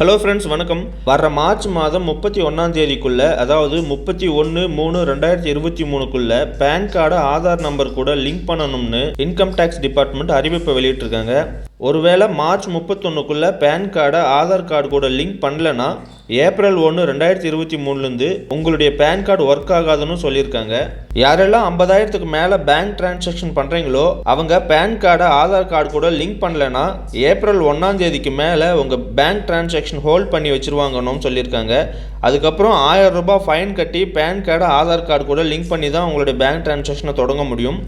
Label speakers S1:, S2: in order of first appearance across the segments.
S1: Hello friends வணக்கம். வர March மாதம் முப்பத்தி ஒன்றாம் தேதிக்குள்ள அதாவது முப்பத்தி ஒன்று மூணு ரெண்டாயிரத்தி இருபத்தி மூணுக்குள்ள பேன் கார்டை ஆதார் நம்பர் கூட லிங்க் பண்ணணும்னு இன்கம் டேக்ஸ் டிபார்ட்மெண்ட் அறிவிப்பை வெளியிட்டிருக்காங்க. ஒருவேளை மார்ச் முப்பத்தொன்றுக்குள்ளே பேன் கார்டை ஆதார் கார்டு கூட லிங்க் பண்ணலனா ஏப்ரல் ஒன்று ரெண்டாயிரத்தி இருபத்தி மூணுலேருந்து உங்களுடைய பேன் கார்டு ஒர்க் ஆகாதுன்னு சொல்லியிருக்காங்க. யாரெல்லாம் ஐம்பதாயிரத்துக்கு மேலே பேங்க் டிரான்சாக்ஷன் பண்ணுறீங்களோ அவங்க பேன் கார்டை ஆதார் கார்டு கூட லிங்க் பண்ணலனா ஏப்ரல் ஒன்றாம் தேதிக்கு மேலே உங்கள் பேங்க் டிரான்சாக்ஷன் ஹோல்ட் பண்ணி வச்சுருவாங்கன்னு சொல்லியிருக்காங்க. அதுக்கப்புறம் ஆயிரம் ரூபாய் ஃபைன் கட்டி பேன் கார்டை ஆதார் கார்டு கூட லிங்க் பண்ணி தான் உங்களுடைய பேங்க் டிரான்சாக்ஷனை தொடங்க முடியும்.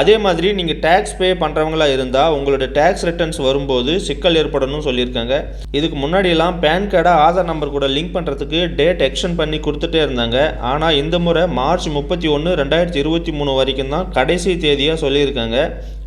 S1: அதே மாதிரி நீங்கள் டேக்ஸ் பே பண்ணுறவங்களா இருந்தால் உங்களுடைய டேக்ஸ் ரிட்டர்ன்ஸ் வரும்போது சிக்கல் ஏற்படணும்னு சொல்லியிருக்காங்க. இதுக்கு முன்னாடியெல்லாம் பேன் கார்டை ஆதார் நம்பர் கூட லிங்க் பண்ணுறதுக்கு டேட் எக்ஸ்டன் பண்ணி கொடுத்துட்டே இருந்தாங்க. ஆனால் இந்த முறை மார்ச் முப்பத்தி ஒன்று ரெண்டாயிரத்தி இருபத்தி மூணு வரைக்கும் தான் கடைசி தேதியாக சொல்லியிருக்காங்க.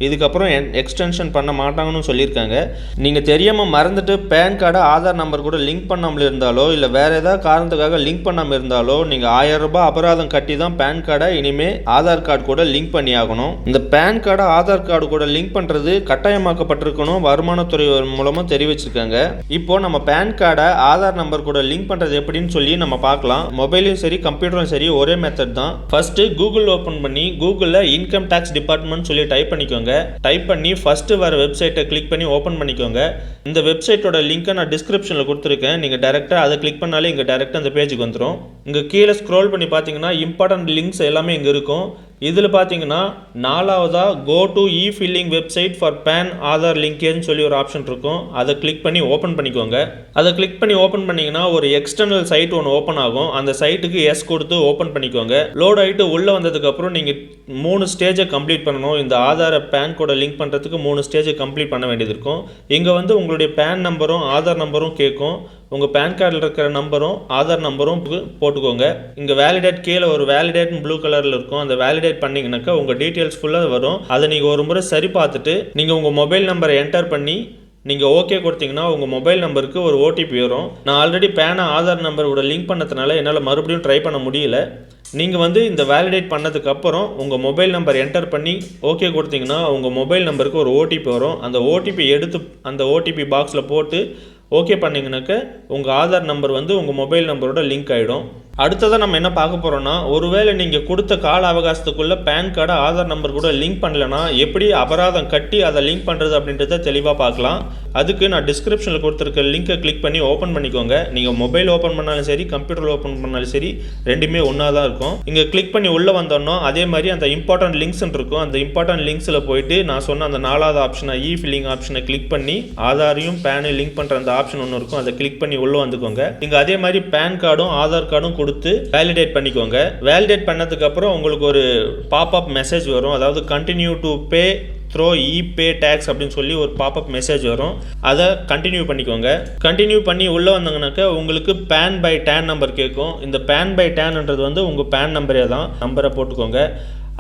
S1: இதுக்கப்புறம் எக்ஸ்டென்ஷன் பண்ண மாட்டாங்கன்னு சொல்லியிருக்காங்க. நீங்கள் தெரியாமல் மறந்துட்டு பேன் கார்டை ஆதார் நம்பர் கூட லிங்க் பண்ணாமல் இருந்தாலோ இல்லை வேறு ஏதாவது காரணத்துக்காக லிங்க் பண்ணாமல் இருந்தாலோ நீங்கள் ஆயிரம் ரூபாய் அபராதம் கட்டி தான் பேன் கார்டை இனிமேல் ஆதார் கார்டு கூட லிங்க் பண்ணி ஆகணும் இந்த பேன் கார்டை ஆதார் கார்டு கூட லிங்க் பண்ணுறது கட்டாயமாக்கப்பட்டிருக்கணும். வருமானத்துறை மூலமாக தெரிவிச்சிருக்காங்க. இப்போ நம்ம பேன் கார்டை ஆதார் நம்பர் கூட லிங்க் பண்ணுறது எப்படின்னு சொல்லி நம்ம பார்க்கலாம். மொபைலும் சரி கம்ப்யூட்டரும் சரி ஒரே மெத்தட் தான். ஃபஸ்ட்டு கூகுள் ஓப்பன் பண்ணி கூகுளில் இன்கம் டேக்ஸ் டிபார்ட்மெண்ட் சொல்லி டைப் பண்ணிக்கோங்க. டைப் பண்ணி ஃபஸ்ட்டு வர வெப்சைட்டை கிளிக் பண்ணி ஓப்பன் பண்ணிக்கோங்க. இந்த வெப்சைட்டோட லிங்க்கை நான் டிஸ்கிரிப்ஷனில் கொடுத்துருக்கேன். நீங்கள் டேரெக்டாக அதை கிளிக் பண்ணாலே இங்கே டேரெக்டாக அந்த பேஜுக்கு வந்துடும் இங்கே கீழே ஸ்க்ரோல் பண்ணி பார்த்தீங்கன்னா இம்பார்ட்டன்ட் லிங்க்ஸ் எல்லாமே இங்கே இருக்கும். இதில் பார்த்தீங்கன்னா நாலாவதாக go to e filing website for PAN Aadhaar லிங்கேஜ்னு சொல்லி ஒரு ஆப்ஷன் இருக்கும். அதை கிளிக் பண்ணி ஓப்பன் பண்ணிக்கோங்க. அதை கிளிக் பண்ணி ஓப்பன் பண்ணிங்கன்னா ஒரு எக்ஸ்டர்னல் சைட் ஒன்று ஓப்பன் ஆகும். அந்த சைட்டுக்கு எஸ் கொடுத்து ஓப்பன் பண்ணிக்கோங்க. லோட் ஆகிட்டு உள்ளே வந்ததுக்கப்புறம் நீங்கள் மூணு ஸ்டேஜை கம்ப்ளீட் பண்ணணும். இந்த ஆதாரை பேன் கூட லிங்க் பண்ணுறதுக்கு மூணு ஸ்டேஜை கம்ப்ளீட் பண்ண வேண்டியது இருக்கும். இங்கே வந்து உங்களுடைய பேன் நம்பரும் ஆதார் நம்பரும் கேட்கும். உங்கள் பேன் கார்டில் இருக்கிற நம்பரும் ஆதார் நம்பரும் போட்டுக்கோங்க. இங்கே வேலிடேட் கீழே ஒரு வேலிடேட் ப்ளூ கலரில் இருக்கும். அந்த வேலிடேட் பண்ணிங்கனாக்கா உங்கள் டீட்டெயில்ஸ் ஃபுல்லாக வரும். அதை நீங்கள் ஒரு முறை சரி பார்த்துட்டு நீங்கள் உங்கள் மொபைல் நம்பரை என்டர் பண்ணி நீங்கள் ஓகே கொடுத்தீங்கன்னா உங்கள் மொபைல் நம்பருக்கு ஒரு ஓடிபி வரும். நான் ஆல்ரெடி பேனை ஆதார் நம்பரோட லிங்க் பண்ணதுனால என்னால் மறுபடியும் ட்ரை பண்ண முடியல. நீங்கள் வந்து இந்த வேலிடேட் பண்ணதுக்கப்புறம் உங்கள் மொபைல் நம்பர் என்டர் பண்ணி ஓகே கொடுத்தீங்கன்னா உங்கள் மொபைல் நம்பருக்கு ஒரு ஓடிபி வரும். அந்த ஓடிபி எடுத்து அந்த ஓடிபி பாக்ஸில் போட்டு ஓகே பண்ணிங்கனாக்க உங்கள் ஆதார் நம்பர் வந்து உங்கள் மொபைல் நம்பரோட லிங்க் ஆகிடும் அடுத்ததாக நம்ம என்ன பார்க்க போகிறோம்னா ஒருவேளை நீங்கள் கொடுத்த கால அவகாசத்துக்குள்ளே பேன் கார்டை ஆதார் நம்பர் கூட லிங்க் பண்ணலனா எப்படி அபராதம் கட்டி அதை லிங்க் பண்ணுறது அப்படின்றத தெளிவாக பார்க்கலாம். அதுக்கு நான் டிஸ்கிரிப்ஷனில் கொடுத்துருக்க லிங்கை கிளிக் பண்ணி ஓப்பன் பண்ணிக்கோங்க. நீங்கள் மொபைல் ஓப்பன் பண்ணாலும் சரி கம்ப்யூட்டர் ஓப்பன் பண்ணாலும் சரி ரெண்டுமே ஒன்றா தான் இருக்கும். இங்கே கிளிக் பண்ணி உள்ளே வந்தோம்னா அதே மாதிரி அந்த இம்பார்ட்டன்ட் லிங்க்ஸ்ன்னு இருக்கும். அந்த இம்பார்ட்டன்ட் லிங்க்ஸில் போயிட்டு நான் சொன்ன அந்த நாலாவது ஆப்ஷனை இ ஃபில்லிங் ஆப்ஷனை கிளிக் பண்ணி ஆதாரையும் பேனை லிங்க் பண்ணுற அந்த ஆப்ஷன் ஒன்று இருக்கும். அதை கிளிக் பண்ணி உள்ளே வந்துக்கோங்க. நீங்கள் அதே மாதிரி பேன் கார்டும் ஆதார் கார்டும் கொடுத்து வேலிடேட் பண்ணிக்கோங்க. வேலிடேட் பண்ணதுக்கு அப்புறம் உங்களுக்கு ஒரு பாப்அப் மெசேஜ் வரும். அதாவது continue to pay through e pay tax அப்படின்னு சொல்லி ஒரு பாப்அப் மெசேஜ் வரும். அதை கண்டினியூ பண்ணிக்கோங்க. கண்டினியூ பண்ணி உள்ளே வந்தாங்கனாக்கா உங்களுக்கு பேன் பை டேன் நம்பர் கேட்கும். இந்த பேன் பை டேன்ன்றது வந்து உங்கள் பேன் நம்பரே தான். நம்பரை போட்டுக்கோங்க.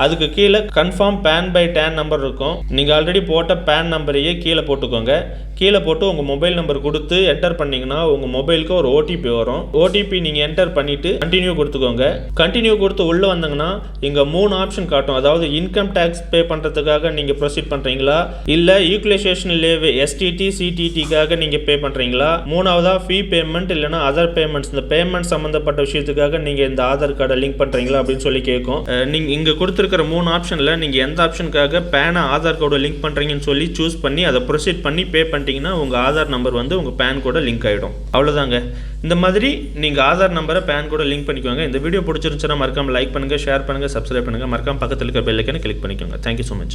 S1: அதுக்கு கீழே confirm PAN by TAN number இருக்கும். நீங்கள் ஆல்ரெடி போட்ட பேன் நம்பரையே கீழே போட்டுக்கோங்க. கீழே போட்டு உங்கள் மொபைல் நம்பர் கொடுத்து என்டர் பண்ணிங்கன்னா உங்கள் மொபைலுக்கு ஒரு ஓடிபி வரும். ஓடிபி நீங்கள் என்டர் பண்ணிவிட்டு கண்டினியூ கொடுத்துக்கோங்க. கண்டினியூ கொடுத்து உள்ளே வந்தாங்கன்னா இங்கே மூணு ஆப்ஷன் காட்டும். அதாவது இன்கம் டேக்ஸ் பே பண்ணுறதுக்காக நீங்கள் ப்ரொசீட் பண்ணுறீங்களா இல்லை ஈக்குவலைசேஷன் லேவே எஸ்டிடி சிடிடிக்காக நீங்கள் பே பண்ணுறீங்களா மூணாவதாக ஃபீ பேமெண்ட் இல்லைனா அதர் பேமெண்ட்ஸ் இந்த பேமெண்ட் சம்மந்தப்பட்ட விஷயத்துக்காக நீங்கள் இந்த ஆதார் கார்டை லிங்க் பண்ணுறீங்களா அப்படின்னு சொல்லி கேட்கும். நீங்கள் இங்கே கொடுத்து கொடுத்துருக்கிற மூணு ஆப்ஷனில் நீங்கள் எந்த ஆப்ஷனுக்காக பேனை ஆதார் கார்டு லிங்க் பண்ணுறீங்கன்னு சொல்லி சூஸ் பண்ணி அதை ப்ரொசீட் பண்ணி பே பண்ணிட்டீங்கன்னா உங்கள் ஆதார் நம்பர் வந்து உங்கள் பேன் கூட லிங்க் ஆகிடும் அவ்வளோதாங்க இந்த மாதிரி நீங்கள் ஆதார் நம்பரை பேன் கூட லிங்க் பண்ணிக்கோங்க. இந்த வீடியோ பிடிச்சிருந்துச்சுன்னா மறக்காம லைக் பண்ணுங்கள் ஷேர் பண்ணுங்கள் சப்ஸ்கிரைப் பண்ணுங்கள் மறக்காம பக்கத்தில் இருக்க பெல்லைக்கான கிளிக் பண்ணிக்கோங்க. Thank you so much